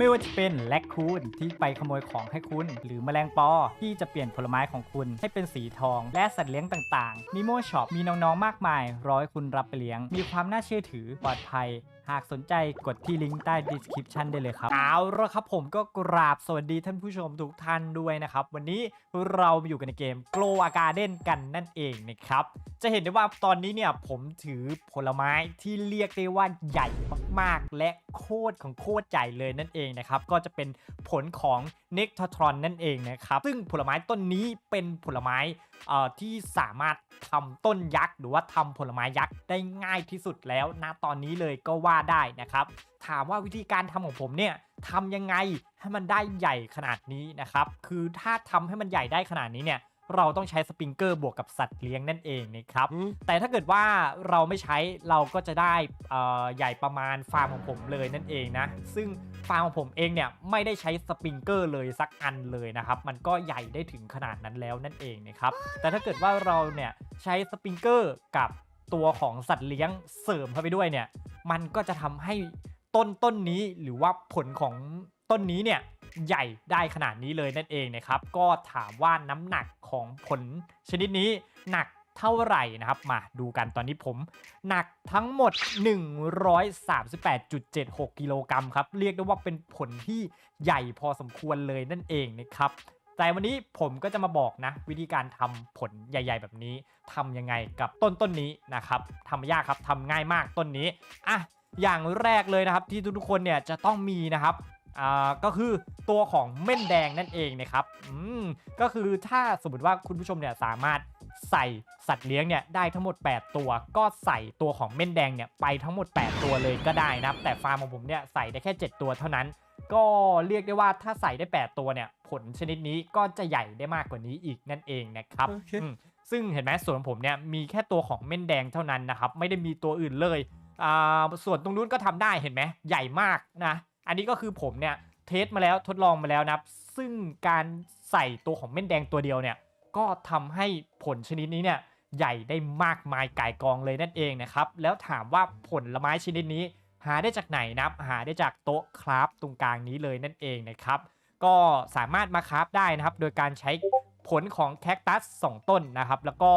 ไม่ว่าจะเป็นแลกคูนที่ไปขโมยของให้คุณ หรือแมลงปอที่จะเปลี่ยนผลไม้ของคุณให้เป็นสีทอง และสัตว์เลี้ยงต่างๆนิโมช็อปมีน้องๆมากมายรอให้คุณรับไปเลี้ยง มีความน่าเชื่อถือปลอดภัย หากสนใจกดที่ลิงก์ใต้ description ได้เลยครับเอาละครับผมก็กราบสวัสดีท่านผู้ชมทุกท่านด้วยนะครับ วันนี้เรามาอยู่กันในเกม Glow a Garden กันนั่นเองนะครับ จะเห็นได้ว่าตอนนี้เนี่ยผมถือผลไม้ที่เรียกได้ว่าใหญ่มากๆ และโคตรของโคตรใหญ่เลยนั่นเองนะครับ ก็จะเป็นผลของ n e c t a t r o n นั่นเองนะครับ ซึ่งผลไม้ต้นนี้เป็นผลไม้อ่อที่สามารถทำต้นยักษ์หรือว่าทำผลไม้ยักษ์ได้ง่ายที่สุดแล้วณตอนนี้เลยก็ว่าได้นะครับ ถามว่าวิธีการทำของผมเนี่ยทำยังไงให้มันได้ใหญ่ขนาดนี้นะครับ คือถ้าทำให้มันใหญ่ได้ขนาดนี้เนี่ย เราต้องใช้สปริงเกอร์บวกกับสัตว์เลี้ยงนั่นเองนะครับ แต่ถ้าเกิดว่าเราไม่ใช้เราก็จะได้เอ่อใหญ่ประมาณฟาร์มของผมเลยนั่นเองนะ ซึ่งฟาร์มของผมเองเนี่ยไม่ได้ใช้สปริงเกอร์เลยสักอันเลยนะครับ มันก็ใหญ่ได้ถึงขนาดนั้นแล้วนั่นเองนะครับ แต่ถ้าเกิดว่าเราเนี่ยใช้สปริงเกอร์กับตัวของสัตว์เลี้ยงเสริมเข้าไปด้วยเนี่ย มันก็จะทำให้ต้นต้นนี้หรือว่าผลของต้นนี้เนี่ย ใหญ่ได้ขนาดนี้เลยนั่นเองนะครับ ก็ถามว่าน้ำหนักของผลชนิดนี้หนักเท่าไหร่นะครับ มาดูกันตอนนี้ผม หนักทั้งหมด 138.76 กิโลกรัมครับ เรียกได้ว่าเป็นผลที่ใหญ่พอสมควรเลยนั่นเองนะครับแต่วันนี้ผมก็จะมาบอกนะ วิธีการทำผลใหญ่ ๆ แบบนี้ทำยังไงกับต้นต้นนี้นะครับทำยากครับทำง่ายมากต้นนี้อะอย่างแรกเลยนะครับที่ทุกๆคนเนี่ยจะต้องมีนะครับ อ่าก็คือตัวของเม่นแดงนั่นเองนะครับอืมก็คือถ้าสมมติว่าคุณผู้ชมเนี่ยสามารถใส่สัตว์เลี้ยงเนี่ยได้ทั้งหมด 8 ตัว ก็ใส่ตัวของเม่นแดงเนี่ยไปทั้งหมด 8 ตัวเลยก็ได้นะครับ แต่ฟาร์มของผมเนี่ยใส่ได้แค่ 7 ตัวเท่านั้น ก็เรียกได้ว่าถ้าใส่ได้ 8 ตัวเนี่ยผลชนิดนี้ก็จะใหญ่ได้มากกว่านี้อีกนั่นเองนะครับโอเคอืมซึ่งเห็นไหมส่วนของผมเนี่ยมีแค่ตัวของเม่นแดงเท่านั้นนะครับไม่ได้มีตัวอื่นเลยอ่าส่วนตรงนู้นก็ทำได้เห็นไหมใหญ่มากนะ อันนี้ก็คือผมเนี่ยเทสมาแล้วทดลองมาแล้วนะครับ ซึ่งการใส่ตัวของเม่นแดงตัวเดียวเนี่ยก็ทำให้ผลชนิดนี้เนี่ยใหญ่ได้มากมายก่ายกองเลยนั่นเองนะครับ แล้วถามว่าผลไม้ชนิดนี้ หาได้จากไหนนะครับ หาได้จากโต๊ะคราฟตรงกลางนี้เลยนั่นเองนะครับ ก็สามารถมาคราฟได้นะครับ โดยการใช้ผลของแคคตัส 2 ต้นนะครับ แล้วก็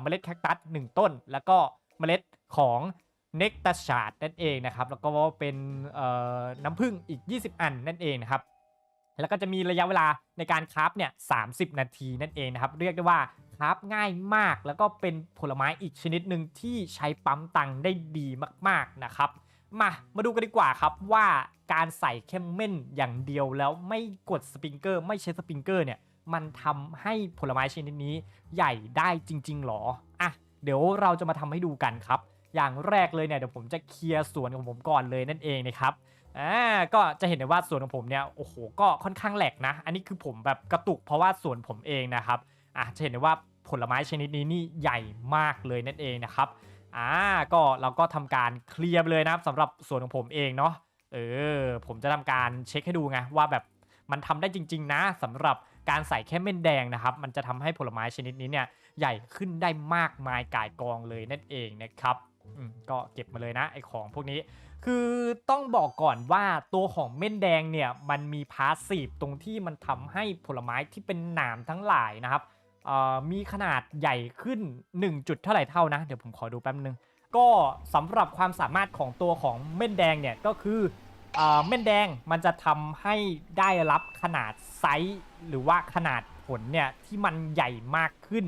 เมล็ดแคคตัส 1 ต้น แล้วก็เมล็ดของ เนกตาชาดนั่นเองนะครับแล้วก็เป็นน้ำผึ้งอีก 20 อันนั่นเองนะครับแล้วก็จะมีระยะเวลาในการคราฟเนี่ย30นาทีนั่นเองนะครับเรียกได้ว่าคราฟง่ายมาก แล้วก็เป็นผลไม้อีกชนิดหนึ่งที่ใช้ปั๊มตังได้ดีมากๆนะครับมามาดูกันดีกว่าครับว่าการใส่แค่เม่นอย่างเดียวแล้วไม่กดสปริงเกอร์ไม่ใช้สปริงเกอร์เนี่ยมันทำให้ผลไม้ชนิดนี้ใหญ่ได้จริงๆหรออะเดี๋ยวเราจะมาทำให้ดูกันครับ อย่างแรกเลยเนี่ยเดี๋ยวผมจะเคลียร์สวนของผมก่อนเลยนั่นเองนะครับอ่าก็จะเห็นได้ว่าสวนของผมเนี่ยโอ้โหก็ค่อนข้างแหลกนะ อันนี้คือผมแบบกระตุกเพราะว่าสวนผมเองนะครับอะจะเห็นได้ว่าผลไม้ชนิดนี้นี่ใหญ่มากเลยนั่นเองนะครับอ่าก็เราก็ทำการเคลียร์เลยนะครับสำหรับสวนของผมเองเนาะเออผมจะทำการเช็คให้ดูไงว่าแบบมันทำได้จริง ๆ นะสำหรับการใส่แค่เม่นแดงนะครับ มันจะทำให้ผลไม้ชนิดนี้เนี่ยใหญ่ขึ้นได้มากมายกายกองเลยนั่นเองนะครับ ก็เก็บมาเลยนะไอของพวกนี้ คือต้องบอกก่อนว่าตัวของเม่นแดงเนี่ยมันมีพาสซีฟตรงที่มันทำให้ผลไม้ที่เป็นหนามทั้งหลายนะครับมีขนาดใหญ่ขึ้น 1 จุดเท่าไหร่เท่านะ เดี๋ยวผมขอดูแป๊บนึง ก็สำหรับความสามารถของตัวของเม่นแดงเนี่ยก็คือเอ่อเม่นแดงมันจะทำให้ได้รับขนาดไซส์หรือว่าขนาดผลเนี่ยที่มันใหญ่มากขึ้น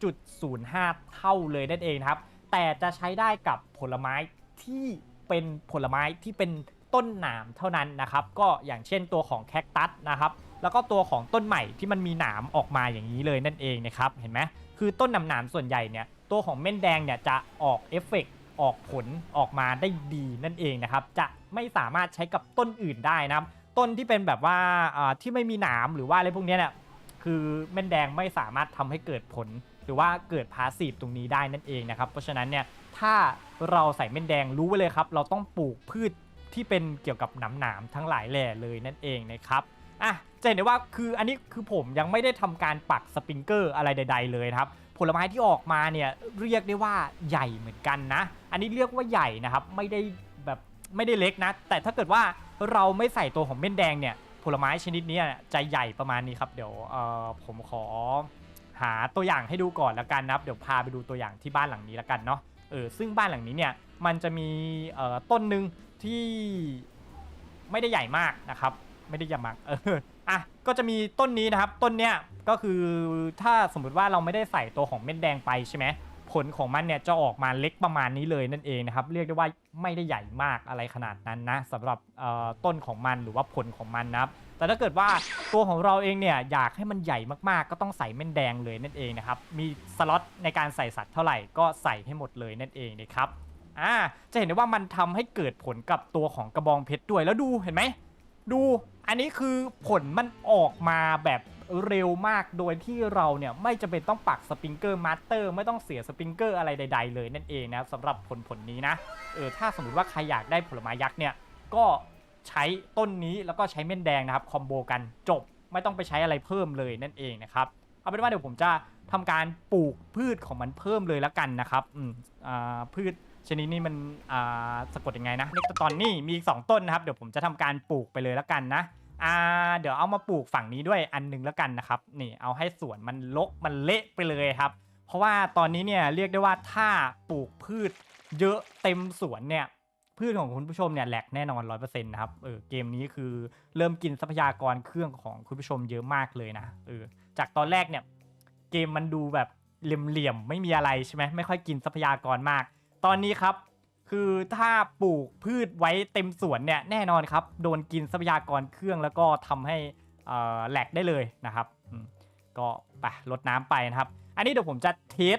2.05 เท่าเลยนั่นเองนะครับ แต่จะใช้ได้กับผลไม้ที่เป็นผลไม้ที่เป็นต้นหนามเท่านั้นนะครับ ก็อย่างเช่นตัวของแคคตัสนะครับแล้วก็ตัวของต้นใหม่ที่มันมีหนามออกมาอย่างนี้เลยนั่นเองนะครับเห็นไหมคือต้นหนามหนามๆส่วนใหญ่เนี่ยตัวของเม่นแดงเนี่ยจะออกเอฟเฟกต์ออกผลออกมาได้ดีนั่นเองนะครับจะไม่สามารถใช้กับต้นอื่นได้นะครับต้นที่เป็นแบบว่าที่ไม่มีหนามหรือว่าอะไรพวกนี้เนี่ยคือเม่นแดงไม่สามารถทำให้เกิดผล รือว่าเกิดพาสีฟตรงนี้ได้นั่นเองนะครับ เพราะฉะนั้นเนี่ยถ้าเราใส่เม่นแดงรู้ไว้เลยครับ เราต้องปลูกพืชที่เป็นเกี่ยวกับหนามหนามๆทั้งหลายแหล่เลยนั่นเองนะครับอะจะเห็นได้ว่าคืออันนี้คือผมยังไม่ได้ทำการปักสปริงเกอร์อะไรใด ๆ เลยครับผลไม้ที่ออกมาเนี่ยเรียกได้ว่าใหญ่เหมือนกันนะ อันนี้เรียกว่าใหญ่นะครับไม่ได้แบบไม่ได้เล็กนะ แต่ถ้าเกิดว่าเราไม่ใส่ตัวของเม่นแดงเนี่ยผลไม้ชนิดนี้จะใหญ่ประมาณนี้ครับ เดี๋ยวเออผมขอ หาตัวอย่างให้ดูก่อนล้วกันนะครับเดี๋ยวพาไปดูตัวอย่างที่บ้านหลังนี้ล้วกันเนาะเออซึ่งบ้านหลังนี้เนี่ยมันจะมีเอ่อต้นหนึ่งที่ไม่ได้ใหญ่มากนะครับไม่ได้ใหญ่มากเอออะก็จะมีต้นนี้นะครับต้นเนี้ยก็คือถ้าสมมติว่าเราไม่ได้ใส่ตัวของเม็ดแดงไปใช่ไหมผลของมันเนี่ยจะออกมาเล็กประมาณนี้เลยนั่นเองนะครับเรียกได้ว่าไม่ได้ใหญ่มากอะไรขนาดนั้นนะสำหรับต้นของมันหรือว่าผลของมันนะครับ แต่ถ้าเกิดว่าตัวของเราเองเนี่ยอยากให้มันใหญ่มากๆ ก็ต้องใส่เม่นแดงเลยนั่นเองนะครับ มีสล็อตในการใส่สัตว์เท่าไหร่ก็ใส่ให้หมดเลยนั่นเองนะครับ อ่า จะเห็นได้ว่ามันทำให้เกิดผลกับตัวของกระบองเพชรด้วย แล้วดูเห็นไหม ดู อันนี้คือผลมันออกมาแบบเร็วมากโดยที่เราเนี่ยไม่จำเป็นต้องปักสปริงเกอร์มาสเตอร์ไม่ต้องเสียสปริงเกอร์อะไรใด ๆ เลยนั่นเองนะสำหรับผลผลนี้นะ เออถ้าสมมติว่าใครอยากได้ผลไม้ยักษ์เนี่ยก็ ใช้ต้นนี้แล้วก็ใช้เม่นแดงนะครับคอมโบกันจบไม่ต้องไปใช้อะไรเพิ่มเลยนั่นเองนะครับเอาเป็นว่าเดี๋ยวผมจะทำการปลูกพืชของมันเพิ่มเลยแล้วกันนะครับอืมอ่าพืชชนิดนี้มันอ่าสะกดยังไงนะเนกตอนนี่มีอีกสองต้นนะครับเดี๋ยวผมจะทำการปลูกไปเลยแล้วกันนะอ่าเดี๋ยวเอามาปลูกฝั่งนี้ด้วยอันหนึงแล้วกันนะครับนี่เอาให้สวนมันลกมันเละไปเลยครับ เพราะว่าตอนนี้เนี่ยเรียกได้ว่าถ้าปลูกพืชเยอะเต็มสวนเนี่ย พืชของคุณผู้ชมเนี่ยแหลกแน่นอน100%นต์นะครับเออเกมนี้คือเริ่มกินทรัพยากรเครื่องของคุณผู้ชมเยอะมากเลยนะเออจากตอนแรกเนี่ยเกมมันดูแบบเหลี่ยมๆไม่มีอะไรใช่ไหมไม่ค่อยกินทรัพยากรมาก ตอนนี้ครับ คือถ้าปลูกพืชไว้เต็มสวนเนี่ยแน่นอนครับ โดนกินทรัพยากรเครื่องแล้วก็ทำให้แหลกได้เลยนะครับก็ไปลดน้ำไปนะครับ อันนี้เดี๋ยวผมจะเทส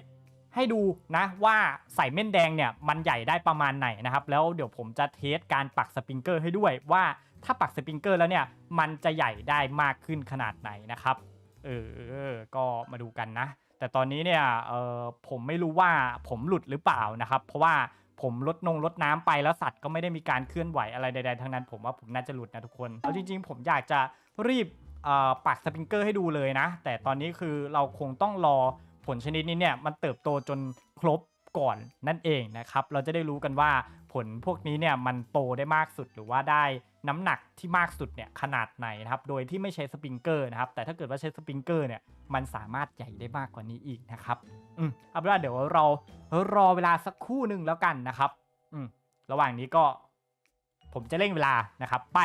ให้ดูนะว่าใส่เม่นแดงเนี่ยมันใหญ่ได้ประมาณไหนนะครับ แล้วเดี๋ยวผมจะเทสการปักสปริงเกอร์ให้ด้วยว่าถ้าปักสปริงเกอร์แล้วเนี่ยมันจะใหญ่ได้มากขึ้นขนาดไหนนะครับเออก็มาดูกันนะ แต่ตอนนี้เนี่ยเออผมไม่รู้ว่าผมหลุดหรือเปล่านะครับ เพราะว่าผมลดนงลดน้ำไปแล้วสัตว์ก็ไม่ได้มีการเคลื่อนไหวอะไรใดๆทั้งนั้น ผมว่าผมน่าจะหลุดนะทุกคนแล้วจริง ๆ ผมอยากจะรีบปักสปริงเกอร์ให้ดูเลยนะ แต่ตอนนี้คือเราคงต้องรอ ผลชนิดนี้เนี่ยมันเติบโตจนครบก่อนนั่นเองนะครับ เราจะได้รู้กันว่าผลพวกนี้เนี่ยมันโตได้มากสุดหรือว่าได้น้ำหนักที่มากสุดเนี่ยขนาดไหนนะครับ โดยที่ไม่ใช้สปริงเกอร์นะครับ แต่ถ้าเกิดว่าใช้สปริงเกอร์เนี่ยมันสามารถใหญ่ได้มากกว่านี้อีกนะครับ อืมเอาเป็นว่าเดี๋ยวเรารอเวลาสักครู่หนึ่งแล้วกันนะครับ อืมระหว่างนี้ก็ ผมจะเร่งเวลานะครับ ไป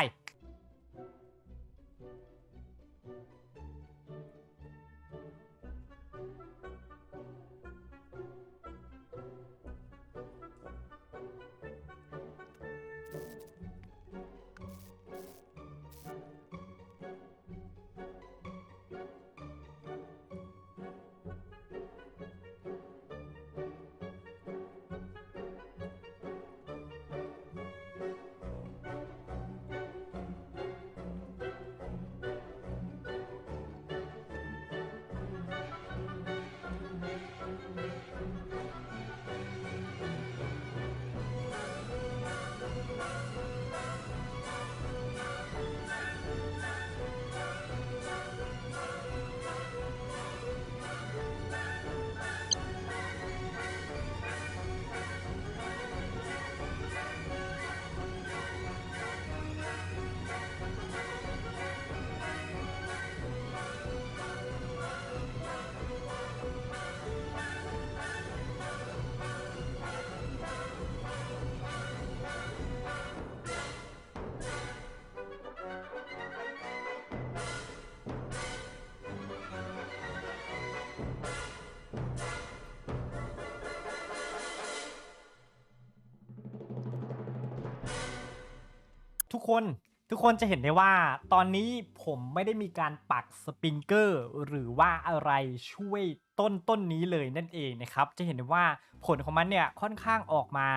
คนทุกคนจะเห็นได้ว่าตอนนี้ผมไม่ได้มีการปักสปริงเกอร์หรือว่าอะไรช่วยต้นต้นนี้เลยนั่นเองนะครับ จะเห็นได้ว่าผลของมันเนี่ยค่อนข้างออกมา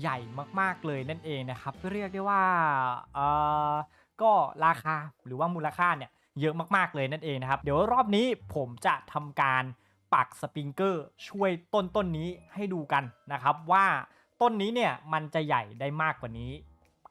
ใหญ่มากๆเลยนั่นเองนะครับ เรียกได้ว่าเออก็ราคาหรือว่ามูลค่าเนี่ยเยอะมากๆเลยนั่นเองนะครับ เดี๋ยวรอบนี้ผมจะทำการปักสปริงเกอร์ช่วยต้นต้นนี้ให้ดูกันนะครับว่าต้นนี้เนี่ยมันจะใหญ่ได้มากกว่านี้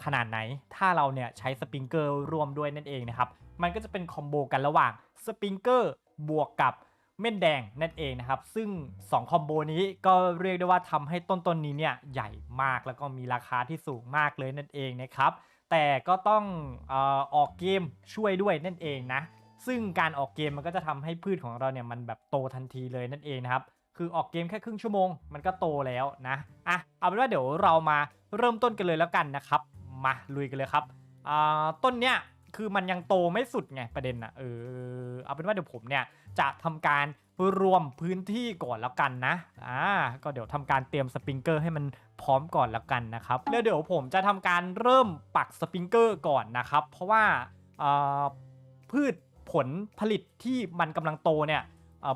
ขนาดไหน ถ้าเราเนี่ยใช้สปริงเกอร์รวมด้วยนั่นเองนะครับ มันก็จะเป็นคอมโบกันระหว่างสปริงเกอร์บวกกับเม่นแดงนั่นเองนะครับ ซึ่ง 2 คอมโบนี้ก็เรียกได้ว่าทำให้ต้นต้นนี้เนี่ยใหญ่มากแล้วก็มีราคาที่สูงมากเลยนั่นเองนะครับ แต่ก็ต้องออออกเกมช่วยด้วยนั่นเองนะ ซึ่งการออกเกมมันก็จะทำให้พืชของเราเนี่ยมันแบบโตทันทีเลยนั่นเองนะครับ คือออกเกมแค่ครึ่งชั่วโมง มันก็โตแล้วนะ อะ เอาเป็นว่าเดี๋ยวเรามาเริ่มต้นกันเลยแล้วกันนะครับ มาลุยกันเลยครับอ่าต้นเนี้ยคือมันยังโตไม่สุดไงประเด็นอะเออเอาเป็นว่าเดี๋ยวผมเนี่ยจะทำการรวมพื้นที่ก่อนแล้วกันนะอ่าก็เดี๋ยวทำการเตรียมสปริงเกอร์ให้มันพร้อมก่อนแล้วกันนะครับแล้วเดี๋ยวผมจะทำการเริ่มปักสปริงเกอร์ก่อนนะครับ เพราะว่าพืชผลผลิตที่มันกำลังโตเนี่ย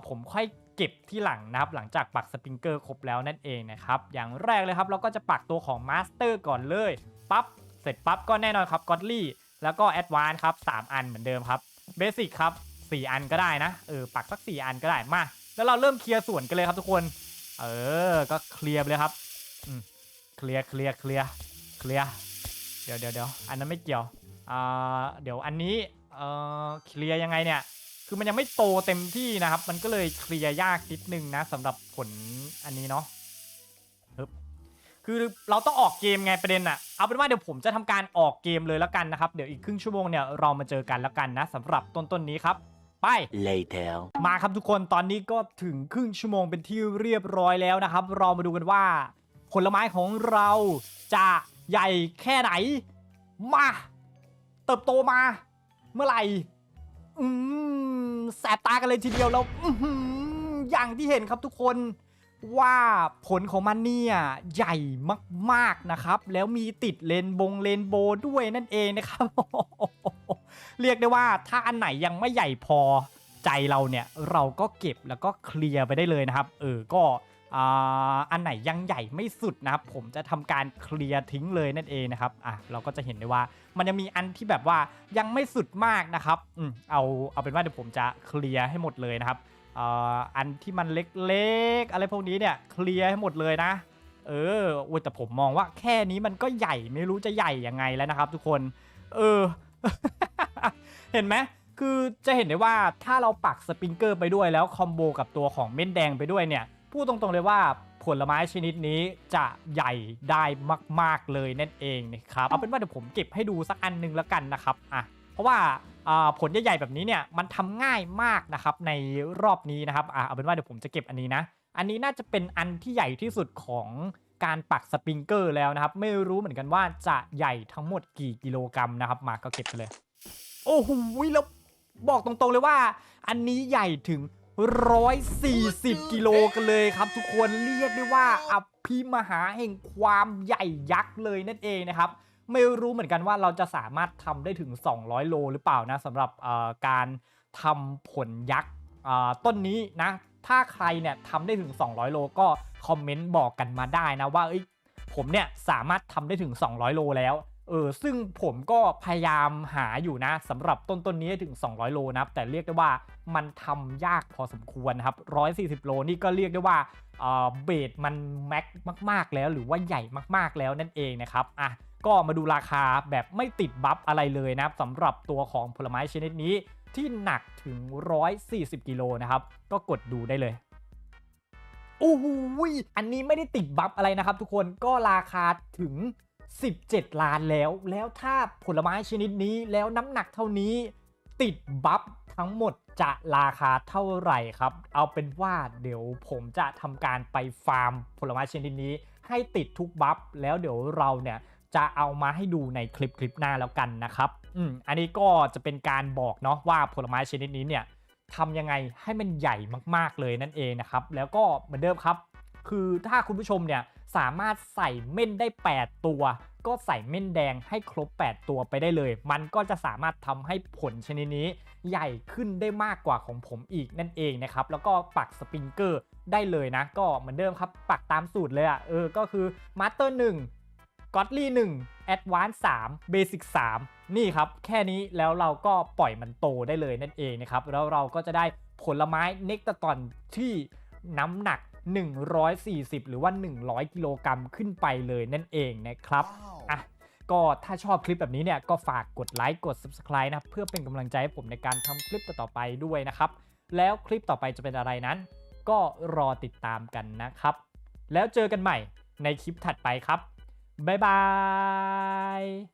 ผมค่อยเก็บที่หลังนะครับหลังจากปักสปริงเกอร์ครบแล้วนั่นเองนะครับอย่างแรกเลยครับเราก็จะปักตัวของมาสเตอร์ก่อนเลยปั๊บ เสร็จปั๊บก็แน่นอนครับกอ d ลี่แล้วก็แอดวานครับ3อันเหมือนเดิมครับเบสิกครับ4 อันก็ได้นะเออปักสัก 4 อันก็ได้มา แล้วเราเริ่มเคลียร์ส่วนกันเลยครับทุกคน เออ ก็เคลียร์เลยครับเคลียร์เคลียร์เคลียร์เคลียร์เดี๋ยวเดี๋ยวเดี๋ยวอันนั้นไม่เกี่ยวอ่าเดี๋ยวอันนี้เออเคลียร์ยังไงเนี่ย คือมันยังไม่โตเต็มที่นะครับ มันก็เลยเคลียร์ยากนิดนึงนะสำหรับผลอันนี้เนาะ คือเราต้องออกเกมไงประเด็นอะเอาเป็นว่าเดี๋ยวผมจะทำการออกเกมเลยแล้วกันนะครับ เดี๋ยวอีกครึ่งชั่วโมงเนี่ยเรามาเจอกันแล้วกันนะสำหรับต้นต้นนี้ครับไป Later. มาครับทุกคนตอนนี้ก็ถึงครึ่งชั่วโมงเป็นที่เรียบร้อยแล้วนะครับ เรามาดูกันว่า ผลไม้ของเราจะใหญ่แค่ไหน มา เติบโตมา เมื่อไหร่อืมแสบตากันเลยทีเดียวแล้วอื้อหืออย่างที่เห็นครับทุกคน ว่าผลของมันเนี่ยใหญ่มากๆนะครับ แล้วมีติดเลนบงเลนโบด้วยนั่นเองนะครับ เรียกได้ว่าถ้าอันไหนยังไม่ใหญ่พอใจเราเนี่ยเราก็เก็บแล้วก็เคลียร์ไปได้เลยนะครับ เออก็อันไหนยังใหญ่ไม่สุดนะครับผมจะทำการเคลียร์ทิ้งเลยนั่นเองนะครับอะเราก็จะเห็นได้ว่ามันยังมีอันที่แบบว่ายังไม่สุดมากนะครับอืมเอาเอาเป็นว่าเดี๋ยวผมจะเคลียร์ให้หมดเลยนะครับ อันที่มันเล็กๆ อะไรพวกนี้เนี่ยเคลียร์ให้หมดเลยนะ เออโอ้แต่ผมมองว่าแค่นี้มันก็ใหญ่ไม่รู้จะใหญ่ยังไงแล้วนะครับ ทุกคน เออ เห็นไหมคือจะเห็นได้ว่าถ้าเราปักสปริงเกอร์ไปด้วยแล้วคอมโบกับตัวของเม่นแดงไปด้วยเนี่ยพูดตรงๆเลยว่าผลไม้ชนิดนี้จะใหญ่ได้มาก ๆเลยนั่นเองนะครับเอาเป็นว่าเดี๋ยวผมเก็บให้ดูสักอันหนึงแล้วกันนะครับอะ ราะว่าผลใหญ่ๆแบบนี้เนี่ยมันทำง่ายมากนะครับในรอบนี้นะครับอะเอาเป็นว่าเดี๋ยวผมจะเก็บอันนี้นะ อันนี้น่าจะเป็นอันที่ใหญ่ที่สุดของการปักสปริงเกอร์แล้วนะครับ ไม่รู้เหมือนกันว่าจะใหญ่ทั้งหมดกี่กิโลกรัมนะครับ มาก็เก็บไปเลย โอ้โหแล้วบอกตรงๆเลยว่า อันนี้ใหญ่ถึง 140 กิโลกันเลยครับ ทุกคนเรียกได้ว่าอภิมหาแห่งความใหญ่ยักษ์เลยนั่นเองนะครับ ไม่รู้เหมือนกันว่าเราจะสามารถทำได้ถึง 200 โลหรือเปล่านะสำหรับการทำผลยักษ์ต้นนี้นะ ถ้าใครเนี่ยทำได้ถึง 200 โลก็คอมเมนต์บอกกันมาได้นะว่าผมเนี่ยสามารถทำได้ถึง 200 โลแล้วเออซึ่งผมก็พยายามหาอยู่นะสำหรับต้นต้นนี้ถึง 200 โลนะครับแต่เรียกได้ว่ามันทำยากพอสมควรครับ 140 โลนี่ก็เรียกได้ว่าเออเบสมันแม็กมาก ๆ แล้วหรือว่าใหญ่มาก ๆ แล้วนั่นเองนะครับอะ ก็มาดูราคาแบบไม่ติดบัฟอะไรเลยนะครับสำหรับตัวของผลไม้ชนิดนี้ที่หนักถึง 140 กิโลนะครับ ก็กดดูได้เลยโอ้โหอันนี้ไม่ได้ติดบัฟอะไรนะครับ ทุกคนก็ราคาถึง 17 ล้านแล้ว แล้วถ้าผลไม้ชนิดนี้แล้วน้ำหนักเท่านี้ติดบัฟทั้งหมดจะราคาเท่าไหร่ครับ เอาเป็นว่าเดี๋ยวผมจะทำการไปฟาร์มผลไม้ชนิดนี้ ให้ติดทุกบัฟแล้วเดี๋ยวเราเนี่ย จะเอามาให้ดูในคลิปคลิปหน้าแล้วกันนะครับอืมอันนี้ก็จะเป็นการบอกเนาะว่าผลไม้ชนิดนี้เนี่ยทำยังไงให้มันใหญ่มากๆเลยนั่นเองนะครับแล้วก็เหมือนเดิมครับ คือถ้าคุณผู้ชมเนี่ยสามารถใส่เม่นได้ 8 ตัว ก็ใส่เม่นแดงให้ครบ 8 ตัวไปได้เลย มันก็จะสามารถทำให้ผลชนิดนี้ ใหญ่ขึ้นได้มากกว่าของผมอีกนั่นเองนะครับแล้วก็ปักสปริงเกอร์ได้เลยนะ ก็เหมือนเดิมครับ ปักตามสูตรเลยอะ่ะเออก็คือมาสเตอร์1 Godly 1 Advance 3 Basic 3 นี่ครับ แค่นี้แล้วเราก็ปล่อยมันโตได้เลยนั่นเองนะครับ แล้วเราก็จะได้ผลไม้เนกตตอนที่น้ำหนัก 140 หรือว่า 100 กิโลกรัมขึ้นไปเลยนั่นเองนะครับอะก็ถ้าชอบคลิปแบบนี้เนี่ยก็ฝากกดไลค์กด Subscribe นะครับเพื่อเป็นกำลังใจให้ผมในการทำคลิปต่อๆไปด้วยนะครับ แล้วคลิปต่อไปจะเป็นอะไรนั้น ก็รอติดตามกันนะครับ แล้วเจอกันใหม่ในคลิปถัดไปครับ บ๊ายบาย